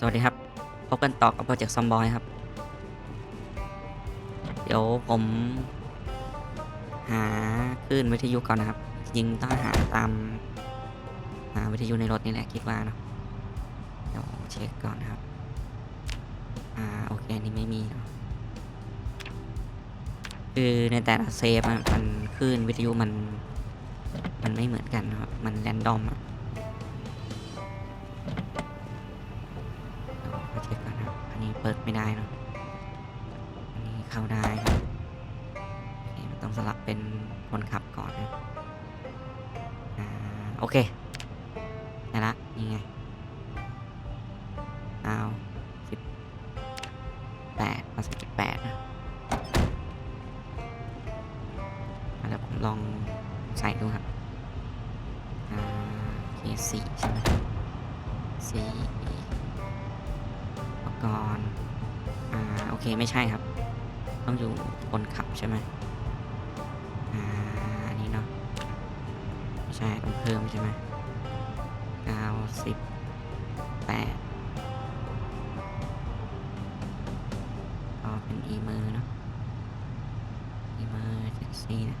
สวัสดีครับ พบกันต่อกับโปรเจกต์ซอมบอยครับ เดี๋ยวผม หาคลื่นวิทยุก่อนนะครับจริงต้องหาตามหาวิทยุในรถนี่แหละคิดว่าเนะเดี๋ยวเช็คก่อนนะครับ อ่าโอเคอันนี้ไม่มีเนอะคือในแต่ละเซฟมันคลื่นวิทยุมัน มันไม่เหมือนกันครับมันแรนดอมอะ ไม่ได้เนอะอันนี้เข้าได้ครับโอเคมันต้องสลับเป็นคนขับก่อนนะอ่าโอเคได้ละนี่ไงเอาสิบแปดมาสิบแปดนะอะเดี๋ยวผมลองใส่ดูครับอ่าโอเคสี่ใช่ไหมสี่อุปกรณ์ อ่าโอเคไม่ใช่ครับ ต้องอยู่คนขับใช่ไหมอ่าอันนี้เนาะไม่ใช่ต้องเพิ่มใช่ไหมเก้าสิบแปดก็เป็นอีเมอร์เนาะอีเมอร์เจ็ดสี่นะ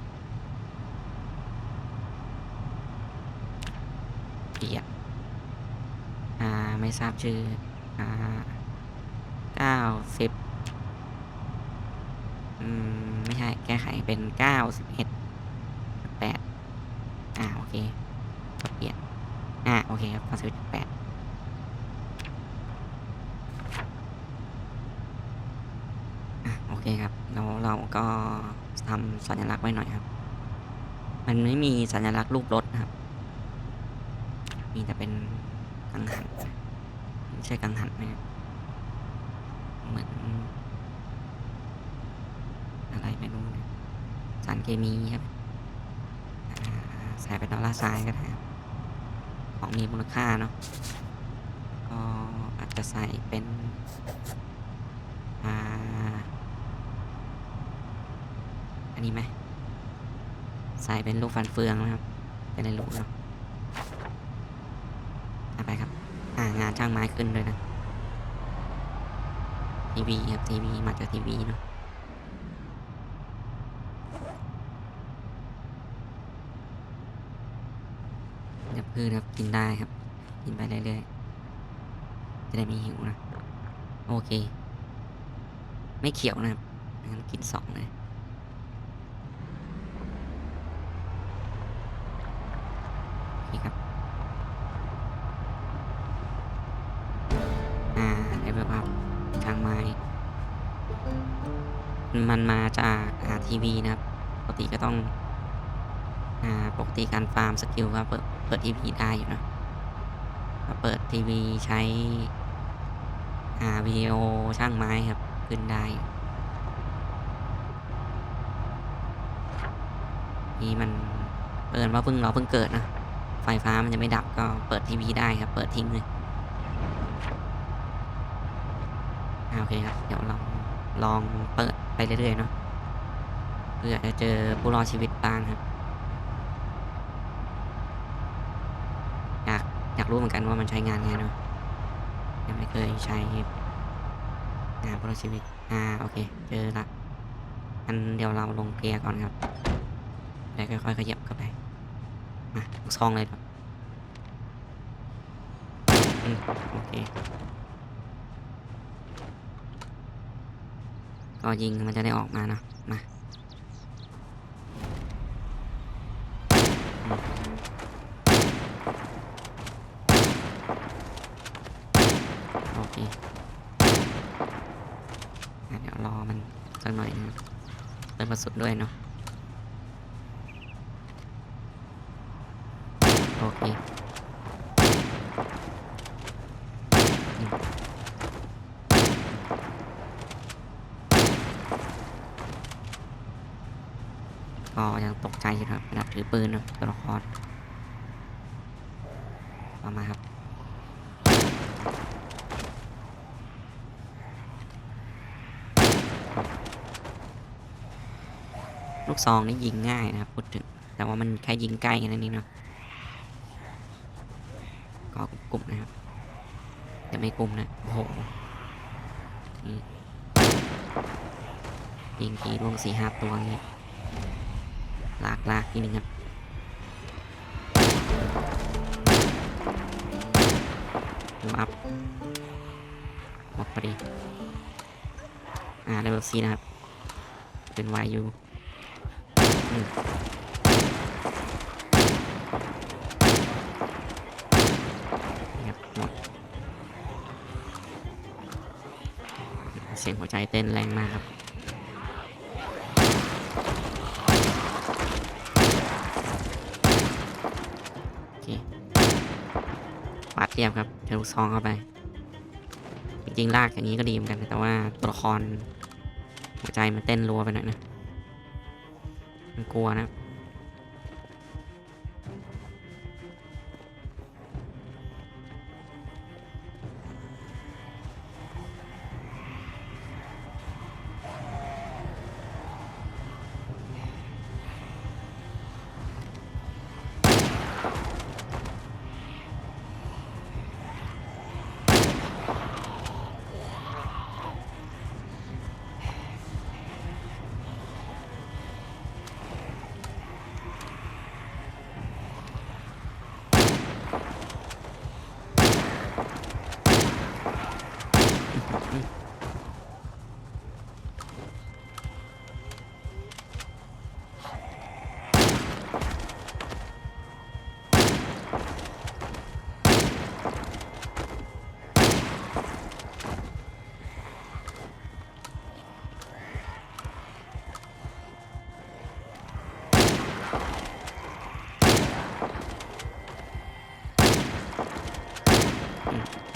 เปียนอ่าไม่ทราบชื่อ อ่า เก้าสิบอืม ไม่ใช่ แก้ไข เก้าสิบเอ็ดแปดอ่าโอเคก็เปลี่ยนอ่าโอเคครับเก้าสิบแปดอะโอเคครับแล้วเราก็ทำสัญลักษณ์ไว้หน่อยครับ มันไม่มีสัญลักษณ์รูปรถนะครับ มีแต่เป็นกังหันไม่ใช่กังหันนะครับเหมือน อะไรไม่รู้นะ สารเคมีครับใส่เป็นดอลลาร์ไซน์ก็ได้ครับของมีมูลค่าเนาะก็อาจจะใส่เป็นอันนี้ไหมใส่เป็นลูกฟันเฟืองนะครับจะได้รู้เนาะอาไปครับ อ่างานช่างไม้ขึ้นด้วยนะทีวีครับทีวีมาจากทีวีเนาะเดี๋ยว พืชครับกินได้ครับ กินไปเรื่อยๆจะได้ไม่หิวนะโอเค ไม่เขียวนะครับงั้นกินสองเลยนี่ครับ อ่าได้แบบว่าทางไม้มันมาจากอาทีวีนะครับ ปกติก็ต้อง อ่า ปกติการฟาร์มสกิลก็เปิด เปิดทีวีได้อยู่นะเปิดทีวีใช้อาวิดีโอช่างไม้ครับ ขึ้นได้ นี่มันเปิดว่าเพิ่งเราเพิ่งเกิดนะ ไฟฟ้ามันจะไม่ดับก็เปิดทีวีได้ครับ เปิดทิ้งเลยอโอเคครับ เดี๋ยวลองลองเปิดไปเรื่อยๆเนาะเพื่อจะเจอผู้รอดชีวิตบ้างครับ อยากรู้เหมือนกันว่ามันใช้งานไงเนาะยังไม่เคยใช้งานผู้รชีวิตอ่าโอเค เจอละอันเดี๋ยวเราลงเกียร์ก่อนครับ แล้วค่อยๆขยับเข้าไป มาลูกซองเลยครับโอเค ก็ยิงมันจะได้ออกมาเนาะมาอืมโอเคอะเดี๋ยวรอมันสักหน่ อยนะเติมกระสุนด้วยเนาะโอเคก็ยังตกใจอยู่ครับนาดถือปืนนะตัวละครต่อมาครับ ลู กซองนี่ยิงง่ายนะครับพูดถึง แต่ว่ามันแค่ยิงใกล้แค่นั้นเองเนาะก็กลุ่มนะครับจะไม่กลุ่มนะโอ้โหยิงทีลงสี่ห้าตัวเงี้ยลากลากทีหนึ่งครับดูอัพหมดพอดี อ่าเลเวลซีนะครับ เป็นวายูอืมนี่ครับหมด เสียงหัวใจเต้นแรงมากครับคปาดเทียบครับเทลูกซองเข้าไป จริงๆลากอย่างนี้ก็ดีเหมือนกัน แต่ว่าตัวละครหัวใจมันเต้นรัวไปหน่อยนะ กลัวนะ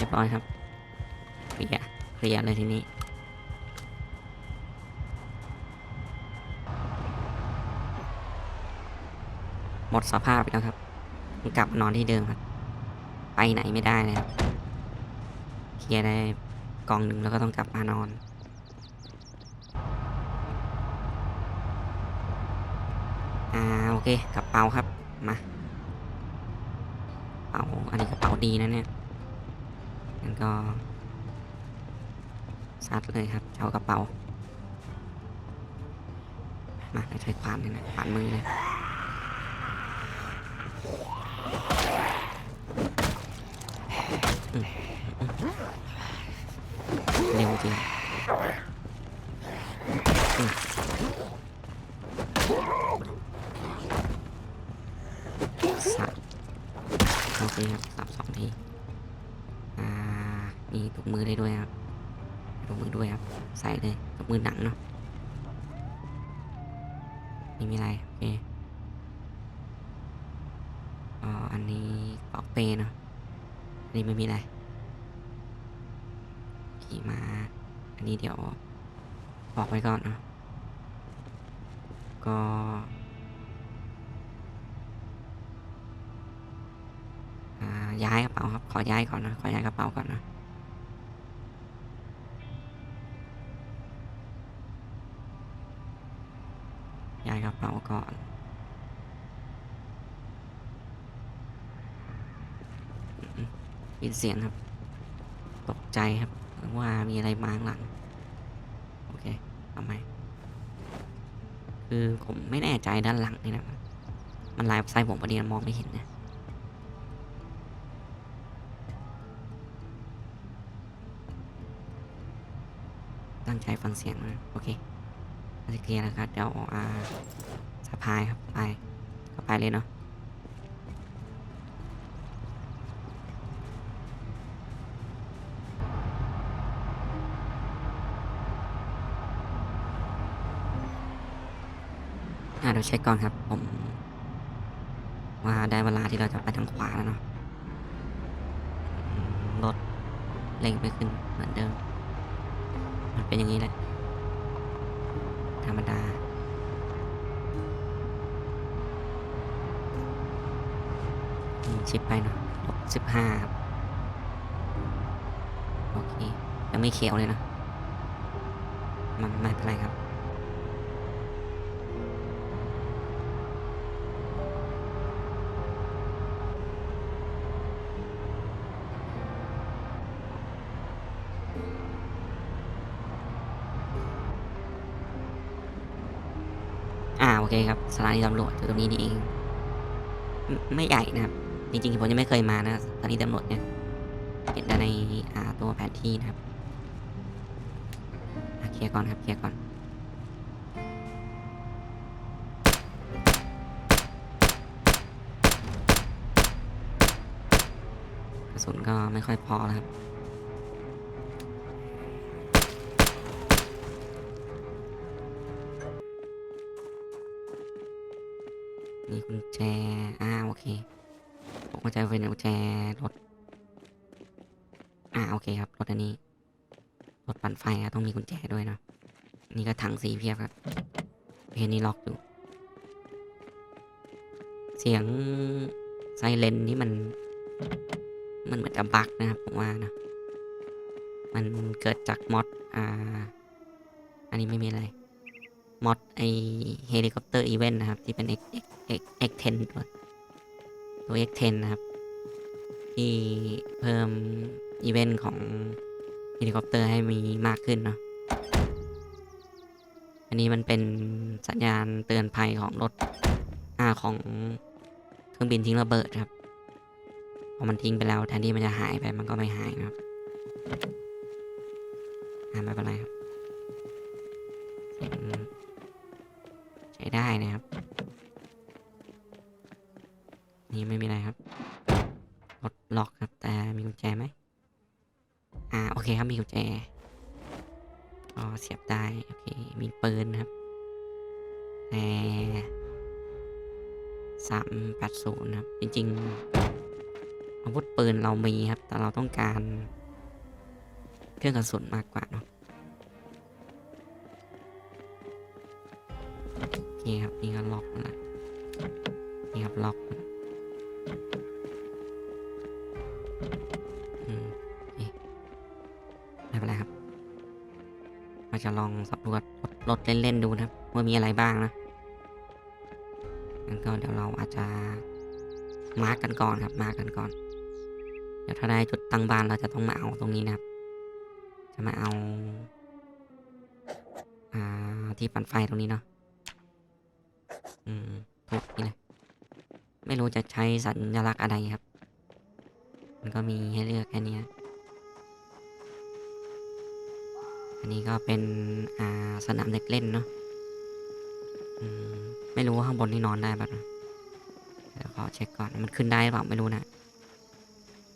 รียบร้อยครับเคลียร์เคลียร์เลยทีนี้หมดสภาพแล้วครับกลับนอนที่เดิมครับ ไปไหนไม่ได้เลยครับ เคลียร์ได้กองหนึ่งแล้วก็ต้องกลับมานอน อ่าโอเคกระเป๋าครับ มาเป๋าอันนี้กระเป๋าดีนะเนี่ย งั้นก็ซัดเลยครับเอากระเป๋า มาใช้ขวานเลยนะขวานมือเลยเร็วจริงสับโอเคครับสับสองที มีถุงมือได้ด้วยครับถุงมือด้วยครับ ใส่เลยถุงมือหนังเนาะนี่มีอะไรโอเคอ๋ออันนี้ปอกเปเนาะอันนี้ไม่มีอะไรขี่มาอันนี้เดี๋ยวบอกไว้ก่อนเนาะก็ย้ายกระเป๋าครับ ขอย้ายก่อนนะ ขอย้ายกระเป๋าก่อนนะ ย้ายกระ เป๋าก่อนอืมปิดเสียงครับ ตกใจครับ ว่ามีอะไรมาข้างหลัง โอเคทำไมคือผมไม่แน่ใจด้านหลังนี่นะมันลายไซผมพอดีมองไม่เห็นนะตั้งใจฟังเสียงนะโอเค โอเคลียร์แล้วครับ เดี๋ยวอ่าสะพายครับไปก็ไปเลยเนาะอ่าเดี๋ยวเช็คก่อนครับ ผม ว่าได้เวลาที่เราจะไปทางขวาแล้วเนาะรถเร่งไม่ขึ้นเหมือนเดิม มันเป็นอย่างนี้แหละ รรมดา ชิปไปเนาะลบสิบห้าครับ โอเค ยังไม่เขียวเลยเนาะมันไม่เป็นไรครับ สถานีตำรวจอยู่ตรงนี้นี่เอง ไม่ใหญ่นะครับ จริงๆผมยังไม่เคยมานะสถานีตำรวจเนี่ยเห็นแต่ในตัวแผนที่นะครับเคลียร์ก่อนครับเคลียร์ก่อนกระสุนก็ไม่ค่อยพอแล้วครับ มีกุญแจ อ่า โอเคผมเข้าใจว่าเป็นกุญแจรถ อ่า โอเคครับ รถอันนี้ รถปั่นไฟอะต้องมีกุญแจด้วยเนาะ นี่ก็ถังสีเพียบครับเพนนี่ล็อกอยู่ เสียงไซเรนนี่มัน มันเหมือนจะบักนะครับผมว่านะ มันเกิดจากมอด อ่า อันนี้ไม่มีอะไร มอดไอเฮลิคอปเตอร์อีเวนต์นะครับ ที่เป็น X X X X 10 ตัวตัว X 10 นะครับ ที่เพิ่มอีเวนต์ของเฮลิคอปเตอร์ให้มีมากขึ้นเนาะอันนี้มันเป็นสัญญาณเตือนภัยของรถอ่าของเครื่องบินทิ้งระเบิดครับพอมันทิ้งไปแล้วแทนที่มันจะหายไปมันก็ไม่หายนะครับอ่าไม่เป็นไรครับ มีครับ แต่เราต้องการ เครื่องกระสุนมากกว่าเนาะโอเครับนี่ก็ล็อกแล้วนี่ครับล็อกอืมโอเคไม่เป็นไรครับเราจะลองสำรวจรถรถเล่น ๆ ดูนะครับว่ามีอะไรบ้างนะงั้นก็เดี๋ยวเราอาจจะมาร์กกันก่อนครับ มาร์กกันก่อน เดี๋ยวถ้าได้จุดตั้งบ้านเราจะต้องมาเอาตรงนี้นะครับ จะมาเอา อ่าที่ปั่นไฟตรงนี้เนาะ อืมถูกนี่เลยไม่รู้จะใช้สัญลักษณ์อะไรครับ มันก็มีให้เลือกแค่นี้อันนี้ก็เป็นอ่าสนามเด็กเล่นเนาะไม่รู้ว่าข้างบนนี่นอนได้ปะนะเดี๋ยวขอเช็คก่อน มันขึ้นได้หรือเปล่าไม่รู้นะ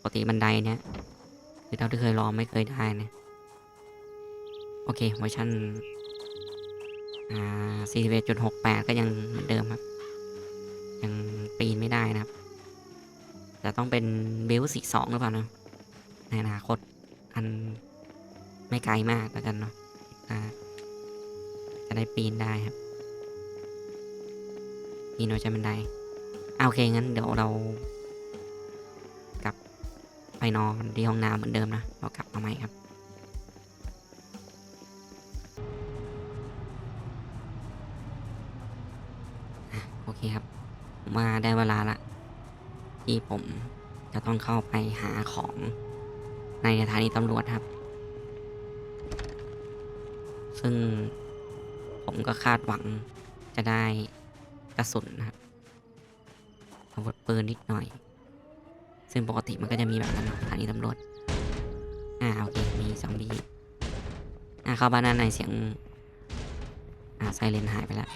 กติบันไดเนี้ยคือเท่าที่เคยลองไม่เคยได้นะโอเคเวอร์ชันอ่า41.68 ก็ยังเหมือนเดิมครับ ยังปีนไม่ได้นะครับแต่ต้องเป็นเบลสี่สองหรือเปล่านะในอนาคตอันไม่ไกลมากแล้วกันเนาะจะได้ปีนได้ครับปีนโดยใช้บันไดอะโอเคงั้นเดี๋ยวเรา นอนที่ห้องน้ำเหมือนเดิมนะเรากลับมาใหม่ครับโอเคครับมาได้เวลาละที่ผมจะต้องเข้าไปหาของในสถานีตำรวจครับ ซึ่งผมก็คาดหวังจะได้กระสุนนะครับอาวุธปืนนิดหน่อย ซึ่งปกติมันก็จะมีแบบนั้นเนอะสถานีตำรวจ อ่าโอเค มีซอมบี้ อ่าเข้าบ้านด้านในเสียง อ่าไซเรนหายไปแล้ว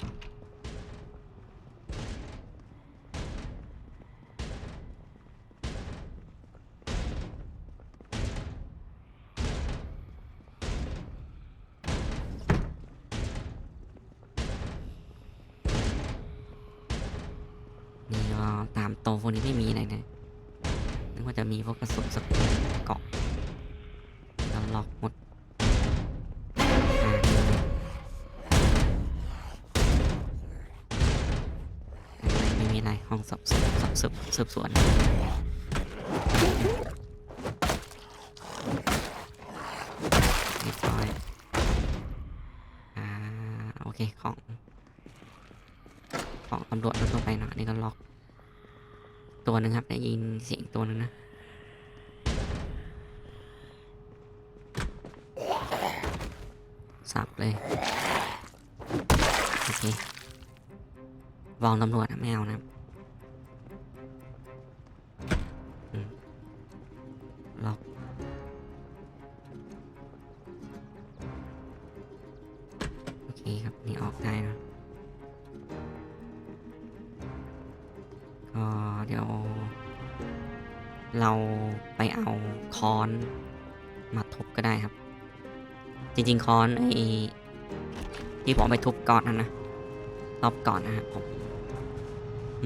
อเคของ ของตำรวจทั่วไปเนาะอันนี่ก็ล็อก ตัวหนึ่งครับได้ยินเสียงตัวหนึ่งนะสับเลย โอเควองตำรวจอะไม่เอานะครับ ริงๆค้อนไอ้ที่ผมไปทุบก่อนนั่นะรอบก่อนนะครับผม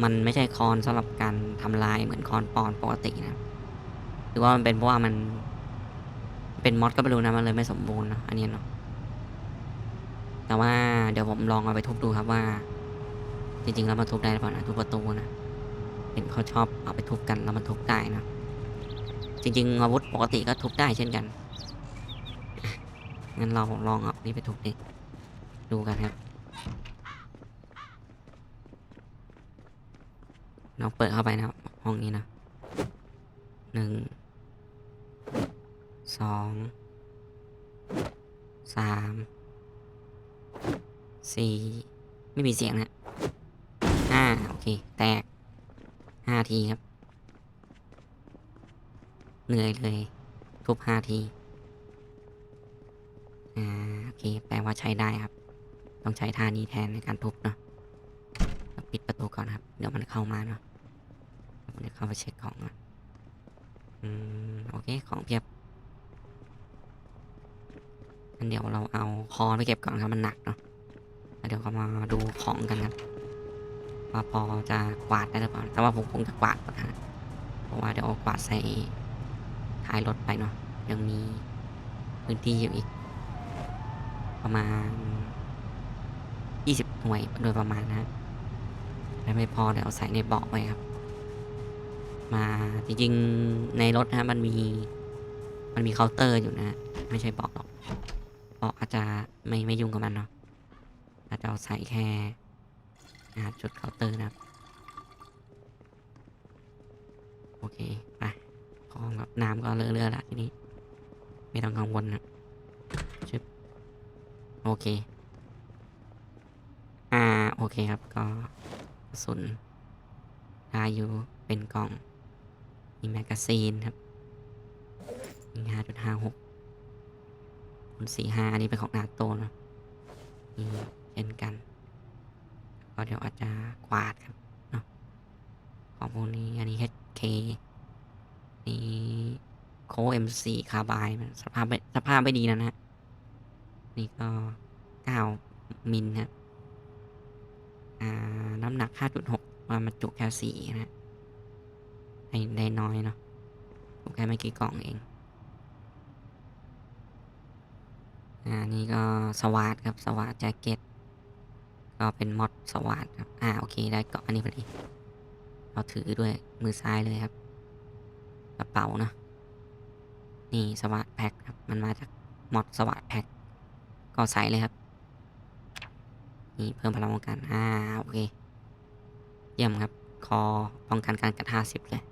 มันไม่ใช่คอนสำหรับการทำลายเหมือนคอนปอนปกตินะหรือว่ามันเป็นเพราะว่ามัน เป็นมอดก็ไม่รู้นะมันเลยไม่สมบูรณ์นะอันนี้เนาะแต่ว่าเดี๋ยวผมลองเอาไปทุบดูครับว่า จริงๆแล้วมันทุบได้หรือเปล่านะทุบประตูนะเห็นเขาชอบเอาไปทุบกันแล้วมันทุบได้นะจริง ๆ อาวุธปกติก็ทุบได้เช่นกัน งั้นเราลองเอานี่ไปทุบดิดูกันครับ เราเปิดเข้าไปนะครับ ห้องนี้นะหนึ่งสองสามสี่ไม่มีเสียงนะห้าโอเค แตกห้าทีครับ เหนื่อยเลย ทุบห้าที อ่าโอเค แปลว่าใช้ได้ครับ ต้องใช้ท่านี้แทนในการทุบเนาะปิดประตูก่อนครับ เดี๋ยวมันเข้ามาเนาะผมจะเข้าไปเช็คของนะอืมโอเค ของเพียบงั้นเดี๋ยวเราเอาคอไปเก็บก่อนครับ มันหนักเนาะแล้วเดี๋ยวก็มาดูของกันครับว่าพอจะกวาดได้หรือเปล่า แต่ว่าผมคงจะกวาดก่อนนะเพราะว่าเดี๋ยวเอกวาดใส่ท้ายรถไปเนาะยังมีพื้นที่อยู่อีก ประมาณ 20 หน่วยโดยประมาณนะและไม่พอเดี๋ยวเอาใส่ในเบาะไว้ครับ มาจริงๆในรถนะมันมี มันมีเคาน์เตอร์อยู่นะ ไม่ใช่เบาะหรอกเบาะอาจจะไม่ไม่ยุ่งกับมันเนาะอาจจะเอาใส่แค่จุดเคาน์เตอร์นะครับโอเค ไปของกับน้ำก็เลือะๆละทีนี้ ไม่ต้องกังวลนะ โอเค อ่า โอเคครับ ก็สุนได้อยู่เป็นกล่อง มีแมกกาซีนครับมีห้าจุดห้าหกคูณสี่ห้าอันนี้เป็นของนาโตนะนี่เช่นกัน ก็เดี๋ยวอาจจะกวาดครับเนาะของพวกนี้อันนี้ HK นี่โคเอ็มซีคาบายสภาพสภาพไม่ดีนะนะ นี่ก็เก้ามิลครับอ่าน้ำหนัก 5.6มามันจุแค่สี่นะได้ได้น้อยเนาะจุแค่ไม่กี่กล่องเอง อ่า นี่ก็สวาดครับ สวาดแจ็คเก็ต ก็เป็นมอดสวาดครับ อ่า โอเค ได้เกาะอันนี้พอดีเราถือด้วยมือซ้ายเลยครับ กระเป๋าเนาะ นี่สวาดแพ็คครับ มันมาจากมอดสวาดแพ็ค ก็ใส่เลยครับ นี่เพิ่มพลังป้องกัน อ่า โอเค เยี่ยมครับ คอป้องกันการกัดห้าสิบเลย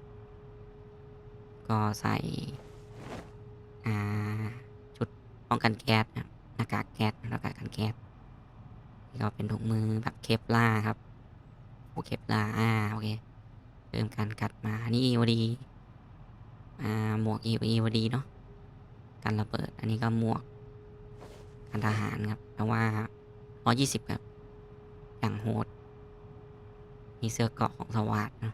ก็ใส่ อ่า ชุดป้องกันแก๊สนะหน้ากากแก๊สหน้ากากกันแก๊สนี่ก็เป็นถุงมือแบบเคปล่าครับโอเคปล่าอ่า โอเคเพิ่มการกัดมา นี่อีวดี อ่า หมวกอีอีวดีเนาะ การระเบิด อันนี้ก็หมวก การทหารครับแต่ว่า120ครับ อย่างโหด มีเสื้อเกาะของสวัสดนะ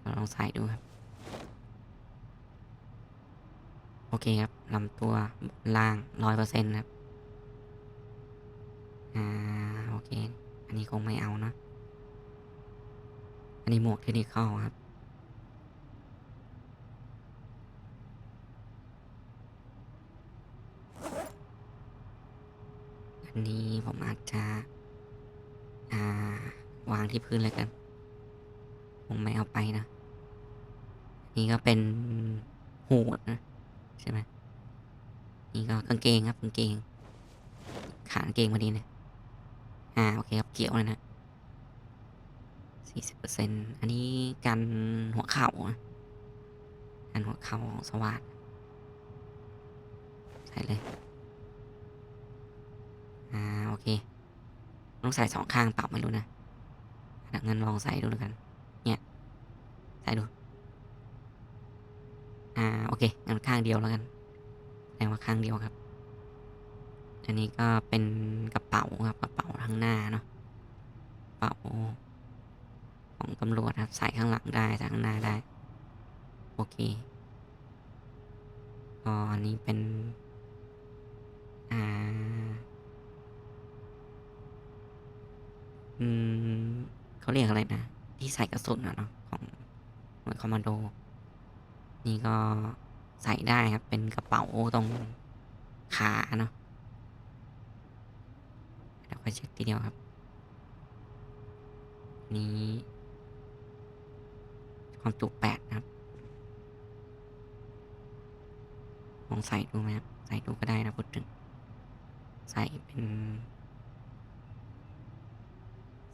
เราลองใส่ดูครับ โอเคครับลำตัวล่างร้อยเปอร์เซ็นต์ครับ อ่า โอเค อันนี้คงไม่เอานะ อันนี้หมวกเทคนิคอลครับันนี้ผมอาจจะอ่าวางที่พื้นเลยกัน ผมไม่เอาไปนะ นี่ก็เป็นหูดนะใช่ไหมนี่ก็กางเกงครับกางเกง ขากางเกงพอดีเลยอ่าโอเคครับเกี่ยวเลยนะสี่สิบเปอร์เซ็นอันนี้กันหัวเข่านะกันหัวเข่าของสวัสดใส่เลย เค ต้องใส่สองข้างเปล่าไม่รู้นะอะงั้นลองใส่ดูแล้วกัน เนี่ย ใส่ดู อ่า โอเค งั้นข้างเดียวแล้วกันแสดงว่าข้างเดียวครับ อันนี้ก็เป็นกระเป๋าครับ กระเป๋าข้างหน้าเนาะ กระเป๋าของตำรวจครับ ใส่ข้างหลังได้ ใส่ข้างหน้าได้ โอเคก็อันนี้เป็น อ่า อืมเขาเรียกอะไรนะ ที่ใส่กระสุนอะเนาะของหน่วยคอมมานโด นี่ก็ใส่ได้ครับ เป็นกระเป๋าตรงขาเนาะเดี๋ยวค่อยเช็คทีเดียวครับ นี้ความจุแปดนะครับลองใส่ดูไหมครับ ใส่ดูก็ได้นะพูดถึง ใส่เป็น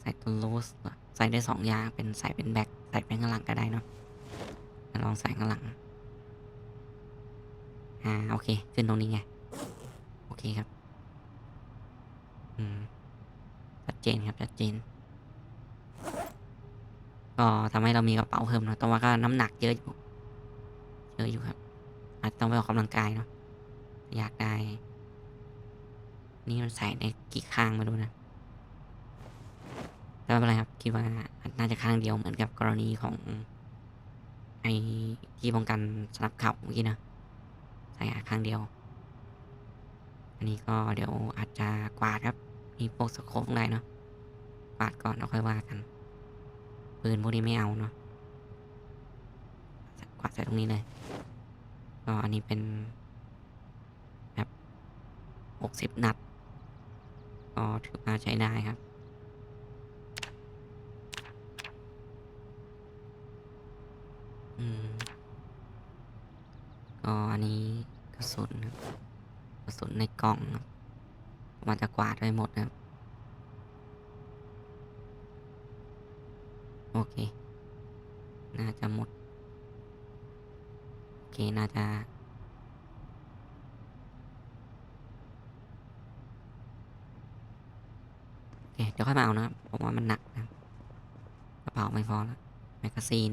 ใส่ตัวโรสใส่ได้สองอย่างเป็นใส่เป็นแบ็คใส่เป็นข้างหลังก็ได้เนาะลองใส่ข้างหลัง อ่าโอเค ขึ้นตรงนี้ไง โอเคครับ อืมชัดเจนครับชัดเจน ก็ทำให้เรามีกระเป๋าเพิ่มเนอะแต่ว่าก็น้ำหนักเยอะอยู่เยอะอยู่ครับ อาจจะต้องไปออกกำลังกายเนาะอยากได้ นี่มันใส่ในกี่ข้างม่รู้นะ แต่ไม่เป็นไรครับคิดว่าน่าจะข้างเดียวเหมือนกับกรณีของไอ้ที่ป้องกันสนับเข่าเมื่อกี้นะใส่ข้างเดียว อันนี้ก็เดี๋ยวอาจจะกวาดครับมีพวกสโคปได้เนาะกวาดก่อนแล้วค่อยว่ากันปืนพวกนี้ไม่เอาเนาะกวาดใส่ตรงนี้เลยก็อันนี้เป็นแบบหกสิบนัด ก็ถือว่าใช้ได้ครับ อืมก็อันนี้กระสุนครับกระสุนในกล่องครับมันจะกวาดไปหมดนะครับ โอเค น่าจะหมด โอเค น่าจะโอเคเดี๋ยวค่อยมาเอานะครับผมว่ามันหนักนะกระเป๋าไม่พอแล้วแมกกาซีน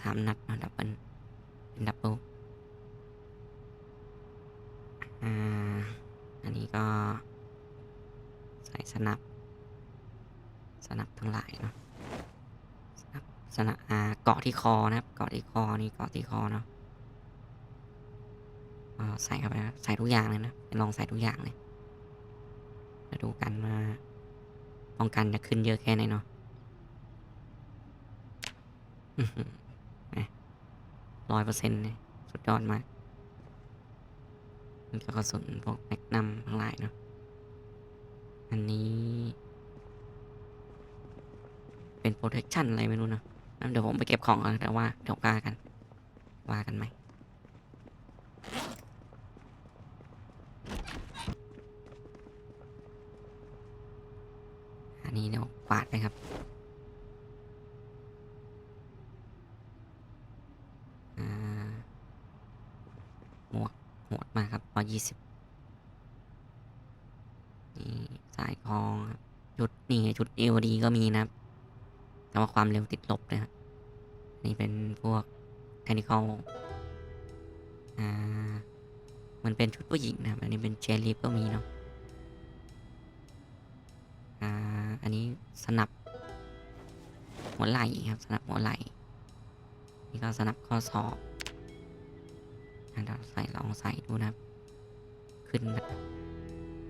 สามนัดนะดับเบิลเป็นดับเบิลอ่า อันนี้ก็ ใส่สนับ สนับทั้งหลายเนาะสนับสนับอ่าเกาะที่คอนะครับ เกาะที่คอนี่เกาะที่คอเนาะก็ใส่เข้าไปนะใส่ทุกอย่างเลยนะลองใส่ทุกอย่างเลยจะดูกันว่าป้องกันจะขึ้นเยอะแค่ไหนเนาะ ร้อยเปอร์เซ็นต์เลยสุดยอดมากนี่ก็กระสุนพวกแมกนัมทั้งหลายเนาะอันนี้ เป็น protection อะไรไม่รู้เนะงั้นเดี๋ยวผมไปเก็บของก่อนแต่ว่าเดี๋ยวว่ากัน ว่ากันไหมอันนี้เดี๋ยวกวาดไปครับ อ่า หมวกโหดมากครับร้อ ยยี่สิบนี่สายคองครับชุดนี่ชุดเอวดีก็มีนะครับ แต่ว่าความเร็วติดลบนะครับนี่เป็นพวกเทคนิคอลอ่ามันเป็นชุดผู้หญิงนะครับ อันนี้เป็นเจลิฟก็มีเนาะอ่าอันนี้สนับหัวไหล่ครับสนับหัวไหล่นี่ก็สนับข้อศอกอะเดี๋ยวใส่ลองใส่ดูนะครับ ขึ้นแบบ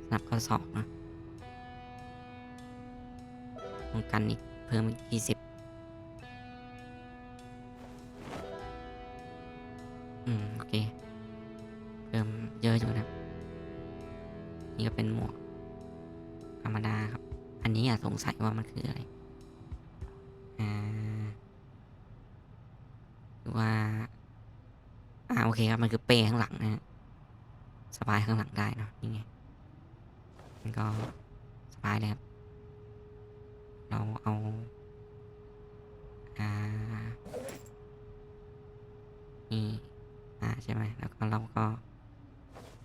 สนับข้อศอกนะป้องกันอีกเพิ่มอีกยี่สิบอืม โอเค เพิ่มเยอะอยู่นะ นี่ก็เป็นหมวกธรรมดาครับ อันนี้อะสงสัยว่ามันคืออะไร อ่าว่า อ่า โอเคครับ มันคือเป้ข้างหลังนะฮะ สบายข้างหลังได้เนาะนี่ไงมันก็สบายเลยครับ เราเอาอ่านี่อ่าใช่ไหมแล้วก็เราก็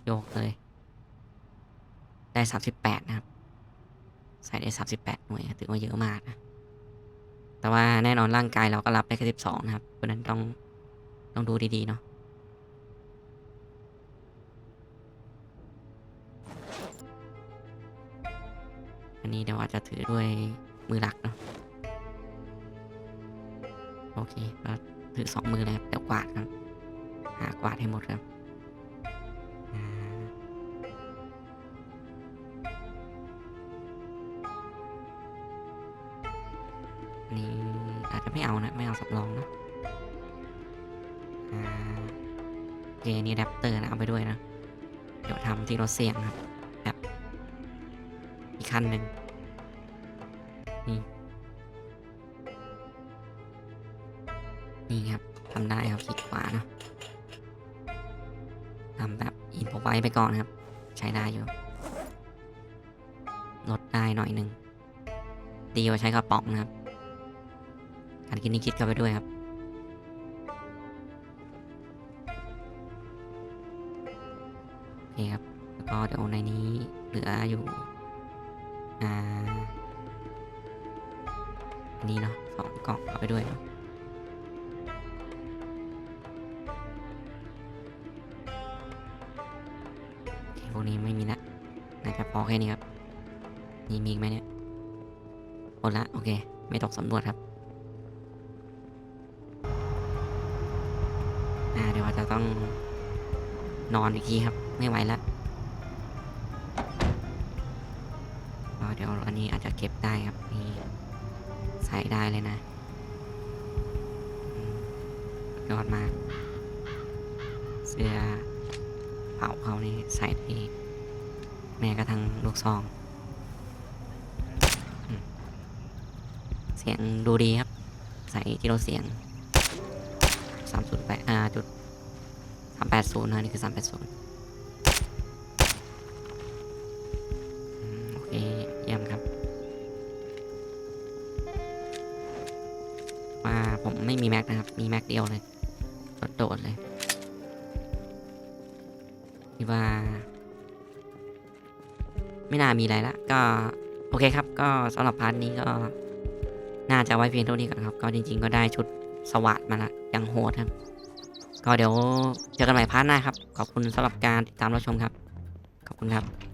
โยกเลย ได้สามสิบแปดนะครับ ใส่ได้38หน่วยถือว่าเยอะมากนะแต่ว่าแน่นอนร่างกายเราก็รับได้แค่12นะครับเพราะนั้นต้องต้องดูดีๆเนาะ อันนี้เดี๋ยวอาจจะถือด้วยมือหลักเนาะโอเคก็ถือสองมือเลยครับเดี๋ยวกวาดครับหากวาดให้หมดครับนนี้อาจจะไม่เอานะ ไม่เอาสำรองนะอ่าเคอันนี้แรปเตอร์นะ เอาไปด้วยนะ เดี๋ยวทำที่เรถเสี่ยงครับ คันหนึ่งนี่นี่ครับทำได้ครับคลิกขวาเนาะทำแบบอินพอไว้ไปก่อนครับ ใช้ได้อยู่ ลดได้หน่อยหนึ่งดีกว่าใช้กระป๋องนะครับ การกินนี่คิดเข้าไปด้วยครับโอเคครับ แล้วก็เดี๋ยวในนี้เหลืออยู่ อ่าอันนี้เนาะสองกล่องเอาไปด้วยเนาะพวกนี้ไม่มีละน่าจะพอแค่นี้ครับมีมีอีกไหมเนี่ยหมดละโอเค ไม่ตกสำรวจครับอ่าเดี๋ยวอาจจะต้องนอนอีกทีครับ ไม่ไหวละ เก็บได้ครับนี่ใส่ได้เลยนะยอดมาก เสื้อเผาเขานี่ใส่พี่แม่กระทั่งลูกซอง เสียงดูดีครับ ใส่ที่เราเสียง3 0 8อ่าจุดสามแป380นะนี่คือ 380 มีแม็กนะครับมีแม็กเดียวเลยโดดเลยคิดว่า ไม่น่ามีอะไรละก็ โอเคครับ ก็สำหรับพาร์ทนี้ก็ น่าจะไว้เพียงเท่านี้ก่อนครับ ก็จริง ๆ ก็ได้ชุดสวัสดมาละยังโหดครับ ก็เดี๋ยวเจอกันใหม่พาร์ทหน้าครับ ขอบคุณสำหรับการติดตามรับชมครับ ขอบคุณครับ